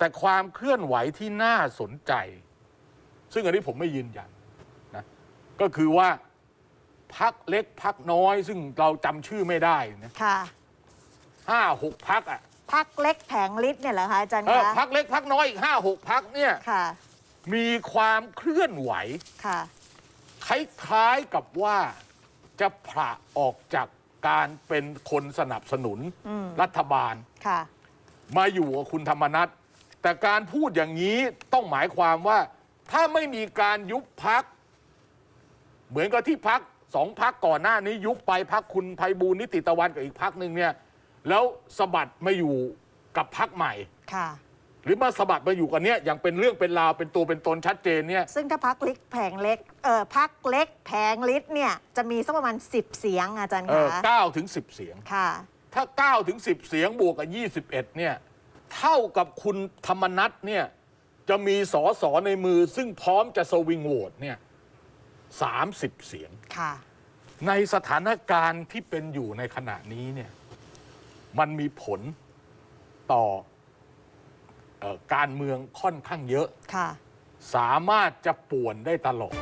แต่ความเคลื่อนไหวที่น่าสนใจ ซึ่งอันนี้ผมไม่ยืนยันนะก็คือว่าพักเล็กพักน้อย ซึ่งเราจำชื่อไม่ได้นะค่ะห้าหกพักอะพักเล็กแผงลิตเนี่ยเหรอคะอาจารย์เออคะพักเล็กพักน้อยอีกห้าหกพักเนี่ยค่ะ มีความเคลื่อนไหวค่ะ คล้ายๆกับว่าจะผละออกจากการเป็นคนสนับสนุนอืม รัฐบาล ค่ะ มาอยู่กับคุณธรรมนัฐ แต่การพูดอย่างนี้ต้องหมายความว่า ถ้าไม่มีการยุบพัก เหมือนกับที่พักสองพักก่อนหน้านี้ยุบไปพักคุณไพบูลย์นิติตะวันกับอีกพักหนึ่งเนี่ย แล้วสะบัดมาอยู่กับพักใหม่ ค่ะ หรือมาสะบัดมาอยู่กันเนี้ยอย่างเป็นเรื่องเป็นราวเป็นตัวเป็นตนชัดเจนเนี่ย ซึ่งถ้าพักเล็กแผงเล็กเออพักเล็กแผงลิตเนี่ย จะมีสักประมาณ 10 เสียงอาจารย์เออคะเก้าถึงสิบเสียง ค่ะ ถ้า9ถึง10เสียงบวกกับ21เนี่ย เท่ากับคุณธรรมนัฐเนี่ยจะมีสอสอในมือ ซึ่งพร้อมจะสวิงโหวตเนี่ย30เสียง ค่ะ ในสถานการณ์ที่เป็นอยู่ในขณะนี้เนี่ยมันมีผลต่อเออการเมืองค่อนข้างเยอะ ค่ะ สามารถจะป่วนได้ตลอด